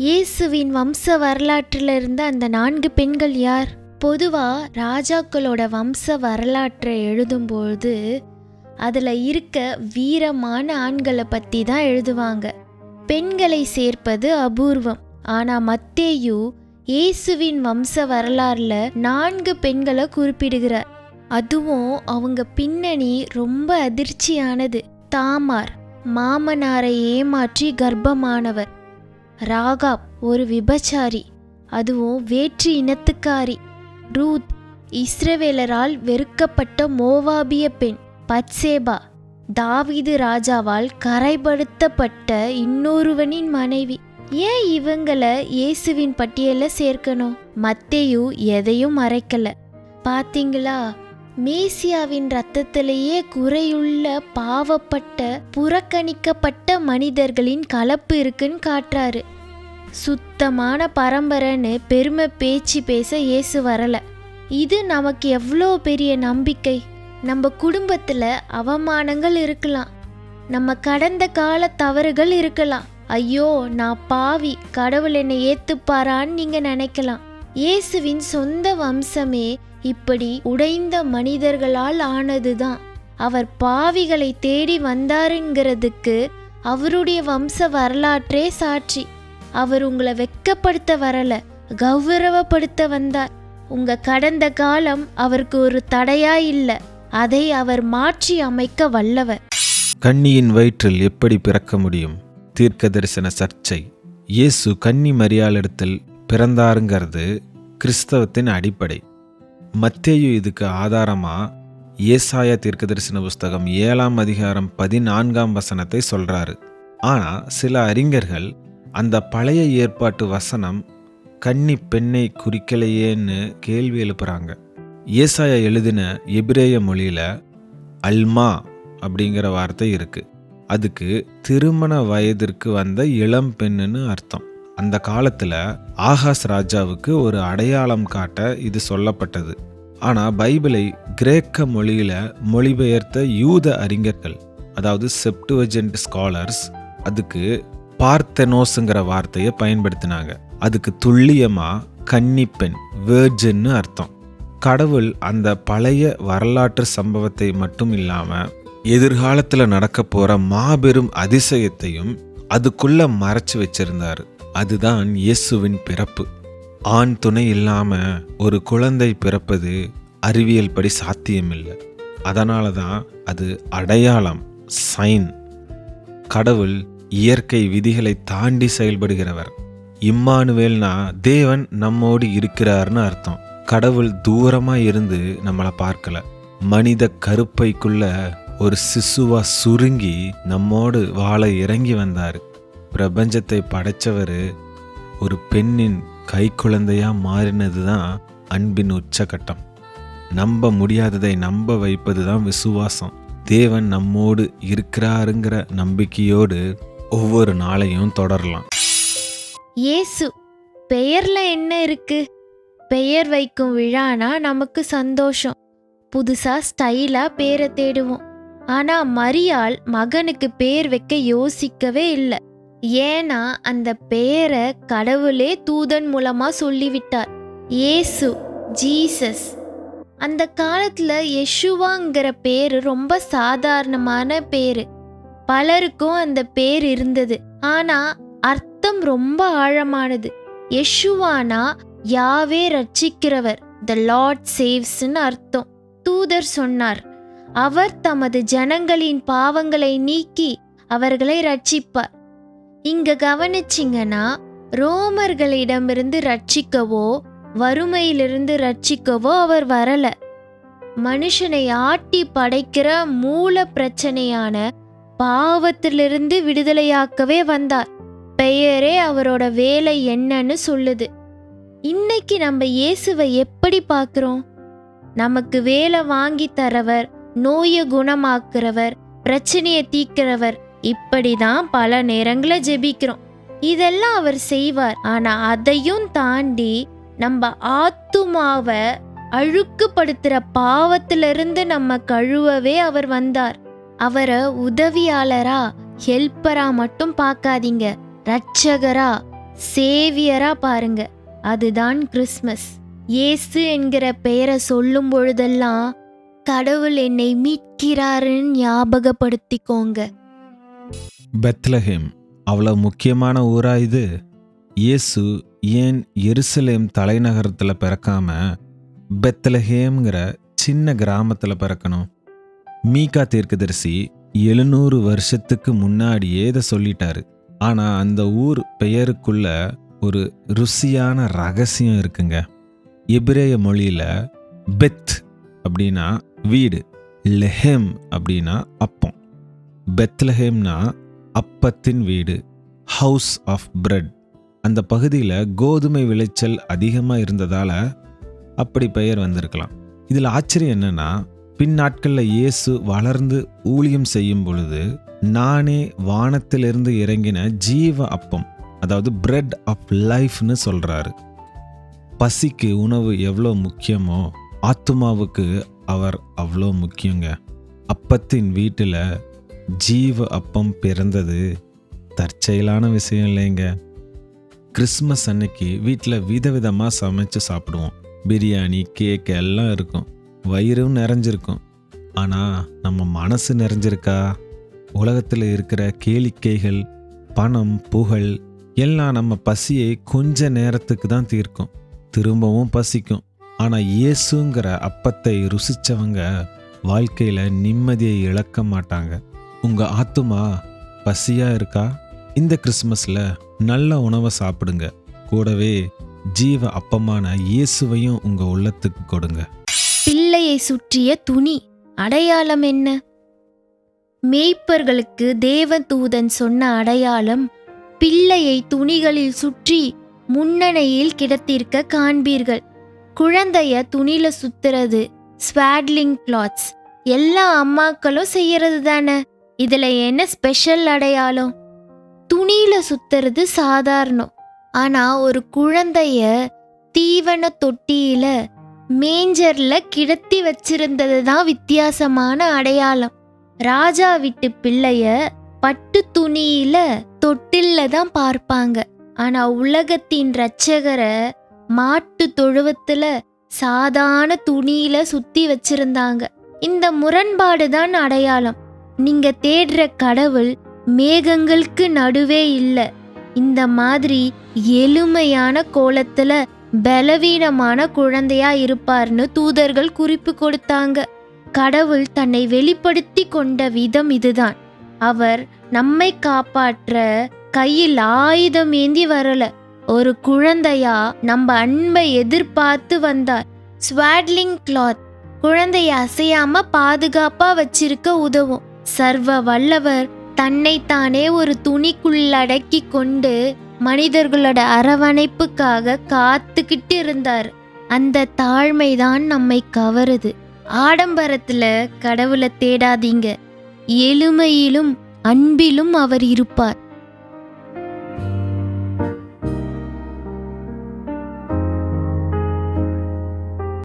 இயேசுவின் வம்ச வரலாற்றில் இருந்த அந்த நான்கு பெண்கள் யார்? பொதுவாக ராஜாக்களோட வம்ச வரலாற்றை எழுதும்போது அதில் இருக்க வீரமான ஆண்களை பற்றி தான் எழுதுவாங்க. பெண்களை சேர்ப்பது அபூர்வம். ஆனால் மத்தேயு இயேசுவின் வம்ச வரலாறில் நான்கு பெண்களை குறிப்பிடுகிறார். அதுவும் அவங்க பின்னணி ரொம்ப அதிர்ச்சியானது. தாமார் மாமனாரை ஏமாற்றி கர்ப்பமானவர். ராகாப் ஒரு விபச்சாரி அதுவும் வேற்று இனத்துக்காரி. ரூத் இஸ்ரவேலரால் வெறுக்கப்பட்ட மோவாபிய பெண் பத்சேபா. தாவீது ராஜாவால் கரைப்படுத்தப்பட்ட இன்னொருவனின் மனைவி. ஏன் இவங்களை இயேசுவின் பட்டியலில் சேர்க்கணும்? மத்தேயு எதையும் மறைக்கல. பாத்தீங்களா? மேசியாவின் ரத்தத்திலேயே குறையுள்ள பாவப்பட்ட புறக்கணிக்கப்பட்ட மனிதர்களின் கலப்பு இருக்குன்னு காட்டுறாரு. சுத்தமான பரம்பரைன்னு பெருமை பேச்சு பேச இயேசு வரல. இது நமக்கு எவ்வளோ பெரிய நம்பிக்கை. நம்ம குடும்பத்தில் அவமானங்கள் இருக்கலாம். நம்ம கடந்த கால தவறுகள் இருக்கலாம். ஐயோ நான் பாவி கடவுள் என்னை ஏத்துப்பாரான்னு நீங்க நினைக்கலாம். இயேசுவின் சொந்த வம்சமே இப்படி உடைந்த மனிதர்களால் ஆனதுதான். அவர் பாவிகளை தேடி வந்தாருங்கிறதுக்கு அவருடைய வம்ச வரலாற்றே சாட்சி. அவர் உங்களை வெட்கப்படுத்த வரல கௌரவப்படுத்த வந்தார். உங்க கடந்த காலம் அவருக்கு ஒரு தடையா இல்ல அதை அவர் மாற்றி அமைக்க வல்லவர். கன்னியின் வயிற்றில் எப்படி பிறக்க முடியும்? தீர்க்க தரிசன சர்ச்சை. இயேசு கன்னி மரியாளிடத்தில் பிறந்தாருங்கிறது கிறிஸ்தவத்தின் அடிப்படை. மத்தேயு இதுக்கு ஆதாரமாக ஏசாயா தீர்க்க தரிசன புஸ்தகம் ஏழாம் அதிகாரம் பதினான்காம் வசனத்தை சொல்கிறாரு ஆனால் சில அறிஞர்கள் அந்த பழைய ஏற்பாட்டு வசனம் கன்னி பெண்ணை குறிக்கலையேன்னு கேள்வி எழுப்புறாங்க. ஏசாயா எழுதின எபிரேய மொழியில் அல்மா அப்படிங்கிற வார்த்தை இருக்குது அதுக்கு திருமண வயதிற்கு வந்த இளம் பெண்ணுன்னு அர்த்தம். அந்த காலத்தில் ஆகாஷ் ராஜாவுக்கு ஒரு அடையாளம் காட்ட இது சொல்லப்பட்டது. ஆனால் பைபிளை கிரேக்க மொழியில் மொழிபெயர்த்த யூத அறிஞர்கள் அதாவது செப்டுவஜென்ட் ஸ்காலர்ஸ் அதுக்கு பார்த்தெனோஸுங்கிற வார்த்தையை பயன்படுத்தினாங்க. அதுக்கு துல்லியமாக கன்னிப்பெண் வேர்ஜன்னு அர்த்தம். கடவுள் அந்த பழைய வரலாற்று சம்பவத்தை மட்டும் இல்லாமல் எதிர்காலத்தில் நடக்க போகிற மாபெரும் அதிசயத்தையும் அதுக்குள்ளே மறைச்சு வச்சிருந்தார். அதுதான் இயேசுவின் பிறப்பு. ஆண் துணை இல்லாமல் ஒரு குழந்தை பிறப்பது அறிவியல் படி சாத்தியமில்லை. அதனால தான் அது அடையாளம் சைன் கடவுள் இயற்கை விதிகளை தாண்டி செயல்படுகிறவர். இம்மானுவேல்னா தேவன் நம்மோடு இருக்கிறார்னு அர்த்தம். கடவுள் தூரமாக இருந்து நம்மளை பார்க்கல. மனித கருப்பைக்குள்ள ஒரு சிசுவா சுருங்கி நம்மோடு வாழ இறங்கி வந்தார். பிரபஞ்சத்தை படைச்சவர் ஒரு பெண்ணின் கைக்குழந்தையா மாறினது தான் அன்பின் உச்சகட்டம். நம்ப முடியாததை நம்ப வைப்பது தான் விசுவாசம். தேவன் நம்மோடு இருக்கிறாருங்கிற நம்பிக்கையோடு ஒவ்வொரு நாளையும் தொடரலாம். இயேசு பெயர்ல என்ன இருக்கு? பெயர் வைக்கும் விழானா நமக்கு சந்தோஷம். புதுசா ஸ்டைலா பேரை தேடுவோம். ஆனா மரியாள் மகனுக்கு பேர் வைக்க யோசிக்கவே இல்லை. ஏன்னா அந்த பெயரை கடவுளே தூதன் மூலமாக சொல்லிவிட்டார். ஏசு ஜீசஸ். அந்த காலத்தில் யெஷுவாங்கிற பேர் ரொம்ப சாதாரணமான பேர். பலருக்கும் அந்த பேர் இருந்தது. ஆனா அர்த்தம் ரொம்ப ஆழமானது. யெஷுவானா யாவே ரட்சிக்கிறவர் த லார்ட் சேவ்ஸ்ன்னு அர்த்தம். தூதர் சொன்னார் அவர் தமது ஜனங்களின் பாவங்களை நீக்கி அவர்களை ரட்சிப்பார். இங்க கவனிச்சிங்கன்னா ரோமர்களிடமிருந்து ரட்சிக்கவோ வறுமையிலிருந்து ரட்சிக்கவோ அவர் வரல. மனுஷனை ஆட்டி படைக்கிற மூல பிரச்சனையான பாவத்திலிருந்து விடுதலையாக்கவே வந்தார். பெயரே அவரோட வேலை என்னன்னு சொல்லுது. இன்னைக்கு நம்ம இயேசுவை எப்படி பார்க்குறோம்? நமக்கு வேலை வாங்கி தரவர் நோயை குணமாக்குறவர் பிரச்சனையை தீக்கிறவர் இப்படிதான் பல நேரங்களை ஜெபிக்கிறோம். இதெல்லாம் அவர் செய்வார். ஆனா அதையும் தாண்டி நம்ம ஆத்துமாவை அழுக்குப்படுத்துற பாவத்திலிருந்து நம்ம கழுவவே அவர் வந்தார். அவரை உதவியாளரா ஹெல்ப்பரா மட்டும் பார்க்காதீங்க. ரட்சகரா சேவியரா பாருங்க. அதுதான் கிறிஸ்மஸ் இயேசு என்கிற பெயரை சொல்லும் பொழுதெல்லாம் கடவுள் என்னை மீட்கிறாருன்னு ஞாபகப்படுத்திக்கோங்க. பெத்லஹேம். அவ்வளோ முக்கியமான ஊரா இது? இயேசு ஏன் எருசலேம் தலைநகரத்தில் பிறக்காம பெத்லஹேம்ங்கிற சின்ன கிராமத்தில் பிறக்கணும்? மீகா தீர்க்கதரிசி எழுநூறு வருஷத்துக்கு முன்னாடியே இதை சொல்லிட்டாரு. ஆனால் அந்த ஊர் பெயருக்குள்ள ஒரு ருசியான ரகசியம் இருக்குங்க. எபிரேய மொழியில் பெத் அப்படின்னா வீடு லெஹேம் அப்படின்னா அப்பம். பெத்லஹேம்னா அப்பத்தின் வீடு ஹவுஸ் ஆஃப் பிரெட் அந்த பகுதியில் கோதுமை விளைச்சல் அதிகமாக இருந்ததால் அப்படி பெயர் வந்திருக்கலாம். இதில் ஆச்சரியம் என்னென்னா பின்னாட்களில் இயேசு வளர்ந்து ஊழியம் செய்யும் பொழுது நானே வானத்திலிருந்து இறங்கின ஜீவ அப்பம் அதாவது பிரெட் ஆஃப் லைஃப்னு சொல்கிறாரு பசிக்கு உணவு எவ்வளோ முக்கியமோ ஆத்துமாவுக்கு அவர் அவ்வளோ முக்கியங்க. அப்பத்தின் வீட்டில் ஜீவ அப்பம் பிறந்தது. தற்செயலான விஷயம் இல்லைங்க. கிறிஸ்மஸ் அன்னைக்கு வீட்டில் விதவிதமாக சமைச்சு சாப்பிடுவோம். பிரியாணி கேக் எல்லாம் இருக்கும். வயிறும் நிறைஞ்சிருக்கும். ஆனால் நம்ம மனசு நிறைஞ்சிருக்கா? உலகத்தில் இருக்கிற கேளிக்கைகள் பணம் புகழ் எல்லாம் நம்ம பசியை கொஞ்ச நேரத்துக்கு தான் தீர்க்கும். திரும்பவும் பசிக்கும். ஆனால் இயேசுங்கிற அப்பத்தை ருசிச்சவங்க வாழ்க்கையில் நிம்மதியை இழக்க மாட்டாங்க. உங்கள் ஆத்துமா பசியாக இருக்கா? இந்த கிறிஸ்மஸில் நல்ல உணவை சாப்பிடுங்க. கூடவே ஜீவ அப்பமான இயேசுவையும் உங்கள் உள்ளத்துக்கு கொடுங்க. பிள்ளையை சுற்றிய துணி அடையாளம் என்ன? மேய்ப்பர்களுக்கு தேவதூதன் சொன்ன அடையாளம் பிள்ளையை துணிகளில் சுற்றி முன்னணையில் கிடத்திருக்க காண்பீர்கள். குழந்தைய துணில சுத்துறது ஸ்வாட்லிங் கிளாத்ஸ் எல்லா அம்மாக்களும் செய்யறது தானே? இதில் என்ன ஸ்பெஷல் அடையாளம்? துணியில் சுத்துறது சாதாரணம். ஆனால் ஒரு குழந்தைய தீவன தொட்டியில் மேஞ்சரில் கிடத்தி வச்சிருந்தது தான் வித்தியாசமான அடையாளம். ராஜா வீட்டு பிள்ளைய பட்டு துணியில தொட்டில்ல தான் பார்ப்பாங்க. ஆனா உலகத்தின் ரட்சகரை மாட்டு தொழுவத்துல சாதாரண துணியில சுத்தி வச்சிருந்தாங்க. இந்த முரண்பாடு தான் அடையாளம். நீங்க தேடுற கடவுள் மேகங்களுக்கு நடுவே இல்லை. இந்த மாதிரி எளிமையான கோலத்துல பலவீனமான குழந்தையா இருப்பார்னு தூதர்கள் குறிப்பு கொடுத்தாங்க. கடவுள் தன்னை வெளிப்படுத்தி கொண்ட விதம் இதுதான். அவர் நம்மை காப்பாற்ற கையில் ஆயுதம் ஏந்தி வரல. ஒரு குழந்தையா நம்ம அன்பை எதிர்பார்த்து வந்தார். ஸ்வாட்லிங் கிளாத் குழந்தைய அசையாம பாதுகாப்பா வச்சிருக்க உதவும். சர்வ வல்லவர் தன்னைத்தானே ஒரு துணிக்குள்ளடக்கி கொண்டு மனிதர்களோட அரவணைப்புக்காக காத்துக்கிட்டு இருந்தார். அந்த தாழ்மைதான் நம்மை கவருது. ஆடம்பரத்துல கடவுளை தேடாதீங்க. எளிமையிலும் அன்பிலும் அவர் இருப்பார்.